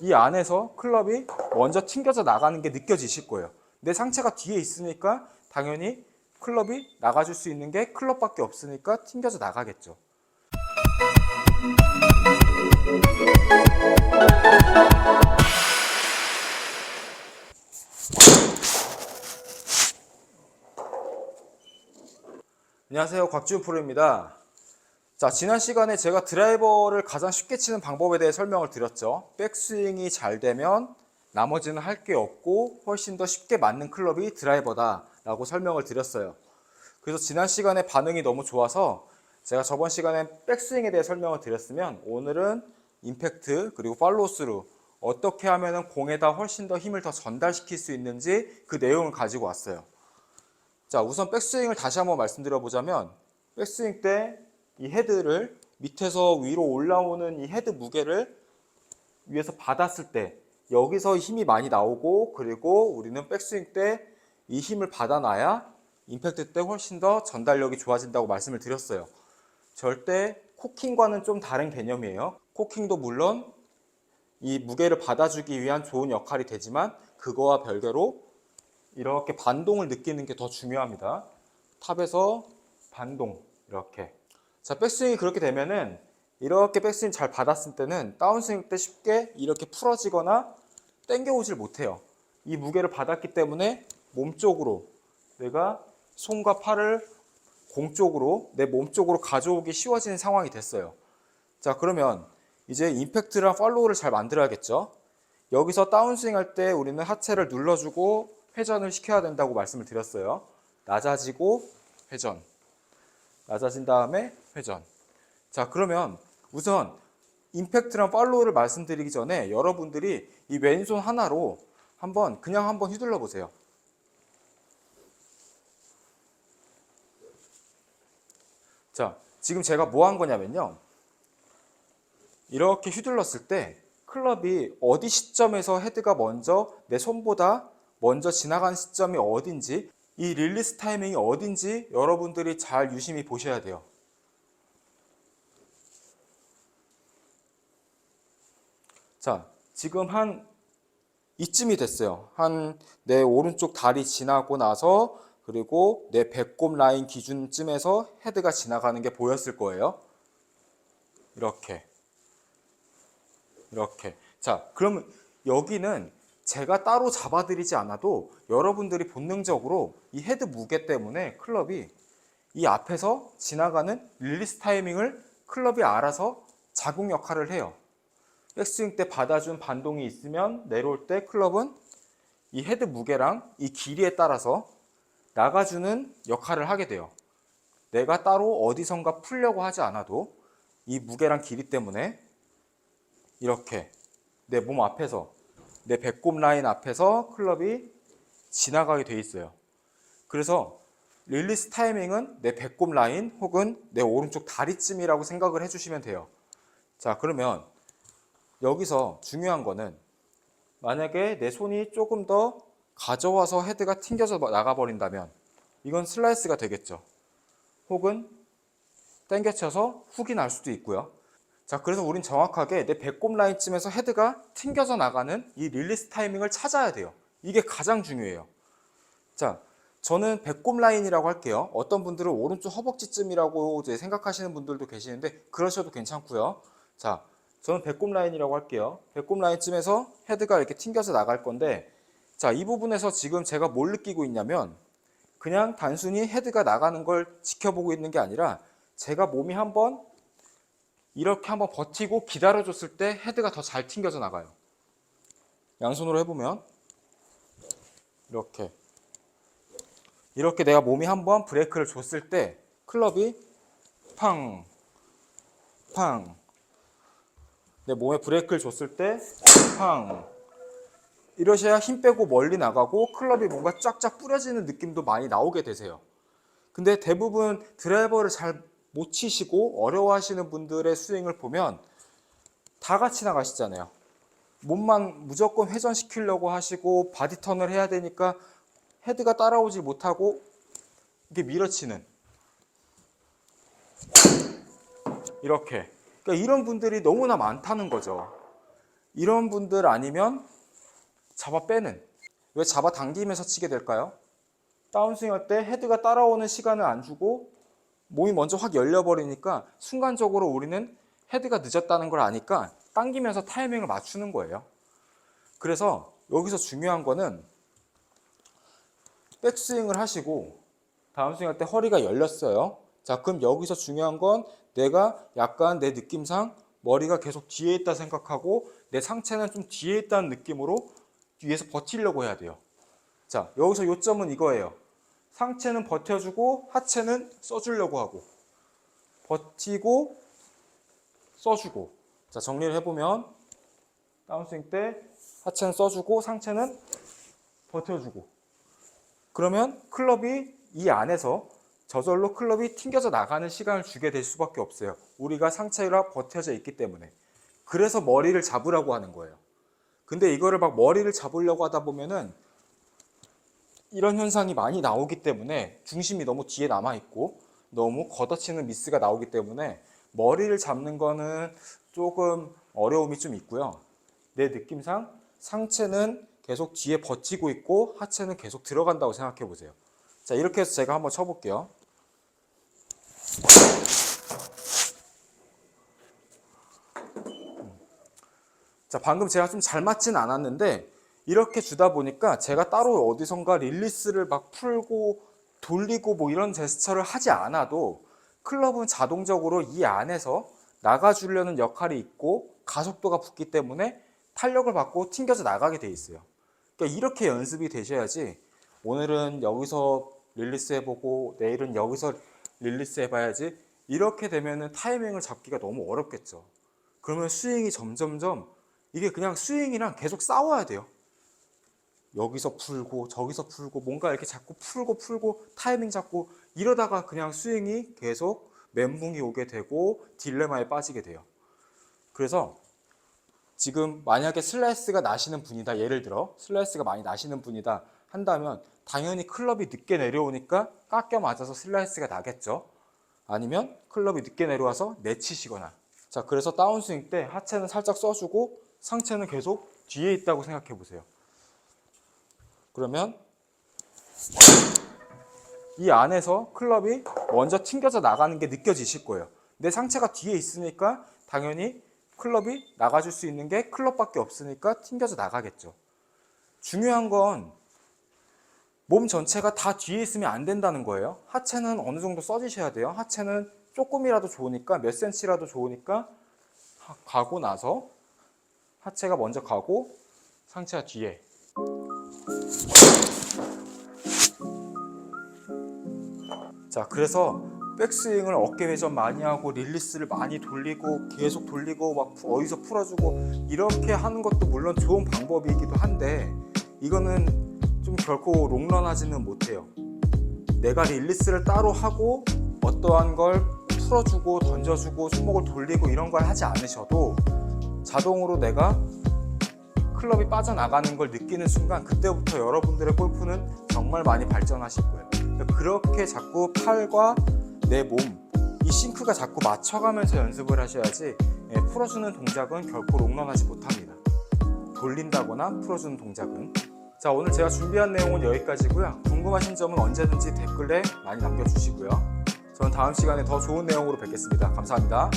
이 안에서 클럽이 먼저 튕겨져 나가는 게 느껴지실 거예요. 내 상체가 뒤에 있으니까 당연히 클럽이 나가줄 수 있는 게 클럽밖에 없으니까 튕겨져 나가겠죠. 안녕하세요. 곽지훈 프로입니다. 자, 지난 시간에 제가 드라이버를 가장 쉽게 치는 방법에 대해 설명을 드렸죠. 백스윙이 잘 되면 나머지는 할 게 없고 훨씬 더 쉽게 맞는 클럽이 드라이버다 라고 설명을 드렸어요. 그래서 지난 시간에 반응이 너무 좋아서 제가 저번 시간에 백스윙에 대해 설명을 드렸으면 오늘은 임팩트 그리고 팔로우스루 어떻게 하면 공에다 훨씬 더 힘을 더 전달시킬 수 있는지 그 내용을 가지고 왔어요. 자, 우선 백스윙을 다시 한번 말씀드려 보자면 백스윙 때 이 헤드를 밑에서 위로 올라오는 이 헤드 무게를 위에서 받았을 때 여기서 힘이 많이 나오고 그리고 우리는 백스윙 때 이 힘을 받아놔야 임팩트 때 훨씬 더 전달력이 좋아진다고 말씀을 드렸어요. 절대 코킹과는 좀 다른 개념이에요. 코킹도 물론 이 무게를 받아주기 위한 좋은 역할이 되지만 그거와 별개로 이렇게 반동을 느끼는 게 더 중요합니다. 탑에서 반동 이렇게. 자 백스윙이 그렇게 되면은 이렇게 백스윙 잘 받았을 때는 다운스윙 때 쉽게 이렇게 풀어지거나 당겨오질 못해요. 이 무게를 받았기 때문에 몸 쪽으로 내가 손과 팔을 공 쪽으로 내 몸 쪽으로 가져오기 쉬워지는 상황이 됐어요. 자 그러면 이제 임팩트랑 팔로우를 잘 만들어야겠죠. 여기서 다운스윙 할 때 우리는 하체를 눌러주고 회전을 시켜야 된다고 말씀을 드렸어요. 낮아지고 회전. 낮아진 다음에 회전. 자, 그러면 우선 임팩트랑 팔로우를 말씀드리기 전에 여러분들이 이 왼손 하나로 한번 그냥 한번 휘둘러 보세요. 자, 지금 제가 뭐 한 거냐면요. 이렇게 휘둘렀을 때 클럽이 어디 시점에서 헤드가 먼저 내 손보다 먼저 지나간 시점이 어딘지 이 릴리스 타이밍이 어딘지 여러분들이 잘 유심히 보셔야 돼요. 자, 지금 한 이쯤이 됐어요. 한 내 오른쪽 다리 지나고 나서 그리고 내 배꼽 라인 기준쯤에서 헤드가 지나가는 게 보였을 거예요. 이렇게. 이렇게. 자, 그러면 여기는 제가 따로 잡아드리지 않아도 여러분들이 본능적으로 이 헤드 무게 때문에 클럽이 이 앞에서 지나가는 릴리스 타이밍을 클럽이 알아서 자국 역할을 해요. 백스윙 때 받아준 반동이 있으면 내려올 때 클럽은 이 헤드 무게랑 이 길이에 따라서 나가주는 역할을 하게 돼요. 내가 따로 어디선가 풀려고 하지 않아도 이 무게랑 길이 때문에 이렇게 내 몸 앞에서 내 배꼽 라인 앞에서 클럽이 지나가게 돼 있어요. 그래서 릴리스 타이밍은 내 배꼽 라인 혹은 내 오른쪽 다리쯤이라고 생각을 해주시면 돼요. 자, 그러면 여기서 중요한 거는 만약에 내 손이 조금 더 가져와서 헤드가 튕겨져 나가버린다면 이건 슬라이스가 되겠죠. 혹은 당겨쳐서 훅이 날 수도 있고요. 자, 그래서 우린 정확하게 내 배꼽 라인쯤에서 헤드가 튕겨져 나가는 이 릴리스 타이밍을 찾아야 돼요. 이게 가장 중요해요. 자, 저는 배꼽 라인이라고 할게요. 어떤 분들은 오른쪽 허벅지쯤이라고 이제 생각하시는 분들도 계시는데 그러셔도 괜찮고요. 자, 저는 배꼽 라인이라고 할게요. 배꼽 라인쯤에서 헤드가 이렇게 튕겨서 나갈 건데 자, 이 부분에서 지금 제가 뭘 느끼고 있냐면 그냥 단순히 헤드가 나가는 걸 지켜보고 있는 게 아니라 제가 몸이 한번 이렇게 한번 버티고 기다려줬을 때 헤드가 더 잘 튕겨져 나가요. 양손으로 해보면 이렇게 이렇게 내가 몸이 한번 브레이크를 줬을 때 클럽이 팡, 팡. 내 몸에 브레이크를 줬을 때 팡. 이러셔야 힘 빼고 멀리 나가고 클럽이 뭔가 쫙쫙 뿌려지는 느낌도 많이 나오게 되세요. 근데 대부분 드라이버를 잘 못 치시고 어려워하시는 분들의 스윙을 보면 다 같이 나가시잖아요. 몸만 무조건 회전시키려고 하시고 바디 턴을 해야 되니까 헤드가 따라오지 못하고 이게 밀어치는 이렇게 그러니까 이런 분들이 너무나 많다는 거죠. 이런 분들 아니면 잡아 빼는. 왜 잡아 당기면서 치게 될까요? 다운스윙 할 때 헤드가 따라오는 시간을 안 주고 몸이 먼저 확 열려버리니까 순간적으로 우리는 헤드가 늦었다는 걸 아니까 당기면서 타이밍을 맞추는 거예요. 그래서 여기서 중요한 거는 백스윙을 하시고 다운스윙 할 때 허리가 열렸어요. 자, 그럼 여기서 중요한 건 내가 약간 내 느낌상 머리가 계속 뒤에 있다 생각하고 내 상체는 좀 뒤에 있다는 느낌으로 뒤에서 버티려고 해야 돼요. 자, 여기서 요점은 이거예요. 상체는 버텨주고 하체는 써주려고 하고 버티고 써주고 자 정리를 해보면 다운스윙 때 하체는 써주고 상체는 버텨주고 그러면 클럽이 이 안에서 저절로 클럽이 튕겨져 나가는 시간을 주게 될 수밖에 없어요. 우리가 상체가 버텨져 있기 때문에. 그래서 머리를 잡으라고 하는 거예요. 근데 이거를 막 머리를 잡으려고 하다 보면은 이런 현상이 많이 나오기 때문에 중심이 너무 뒤에 남아 있고 너무 걷어치는 미스가 나오기 때문에 머리를 잡는 거는 조금 어려움이 좀 있고요. 내 느낌상 상체는 계속 뒤에 버티고 있고 하체는 계속 들어간다고 생각해 보세요. 자, 이렇게 해서 제가 한번 쳐 볼게요. 자, 방금 제가 좀 잘 맞진 않았는데 이렇게 주다 보니까 제가 따로 어디선가 릴리스를 막 풀고 돌리고 뭐 이런 제스처를 하지 않아도 클럽은 자동적으로 이 안에서 나가주려는 역할이 있고 가속도가 붙기 때문에 탄력을 받고 튕겨져 나가게 돼 있어요. 그러니까 이렇게 연습이 되셔야지 오늘은 여기서 릴리스 해보고 내일은 여기서 릴리스 해봐야지 이렇게 되면은 타이밍을 잡기가 너무 어렵겠죠. 그러면 스윙이 점점점 이게 그냥 스윙이랑 계속 싸워야 돼요. 여기서 풀고 저기서 풀고 뭔가 이렇게 자꾸 풀고 풀고 타이밍 잡고 이러다가 그냥 스윙이 계속 멘붕이 오게 되고 딜레마에 빠지게 돼요. 그래서 지금 만약에 슬라이스가 나시는 분이다 예를 들어 슬라이스가 많이 나시는 분이다 한다면 당연히 클럽이 늦게 내려오니까 깎여 맞아서 슬라이스가 나겠죠. 아니면 클럽이 늦게 내려와서 내치시거나 자 그래서 다운스윙 때 하체는 살짝 써주고 상체는 계속 뒤에 있다고 생각해 보세요. 그러면 이 안에서 클럽이 먼저 튕겨져 나가는 게 느껴지실 거예요. 내 상체가 뒤에 있으니까 당연히 클럽이 나가줄 수 있는 게 클럽밖에 없으니까 튕겨져 나가겠죠. 중요한 건 몸 전체가 다 뒤에 있으면 안 된다는 거예요. 하체는 어느 정도 써주셔야 돼요. 하체는 조금이라도 좋으니까 몇 센치라도 좋으니까 가고 나서 하체가 먼저 가고 상체가 뒤에 자, 그래서 백스윙을 어깨 회전 많이 하고 릴리스를 많이 돌리고 계속 돌리고 막 어디서 풀어주고 이렇게 하는 것도 물론 좋은 방법이기도 한데 이거는 좀 결코 롱런하지는 못해요. 내가 릴리스를 따로 하고 어떠한 걸 풀어주고 던져주고 손목을 돌리고 이런 걸 하지 않으셔도 자동으로 내가 클럽이 빠져나가는 걸 느끼는 순간 그때부터 여러분들의 골프는 정말 많이 발전하실 거예요. 그러니까 그렇게 자꾸 팔과 내 몸, 이 싱크가 자꾸 맞춰가면서 연습을 하셔야지 예, 풀어주는 동작은 결코 롱런하지 못합니다. 돌린다거나 풀어주는 동작은. 자, 오늘 제가 준비한 내용은 여기까지고요. 궁금하신 점은 언제든지 댓글에 많이 남겨주시고요. 저는 다음 시간에 더 좋은 내용으로 뵙겠습니다. 감사합니다.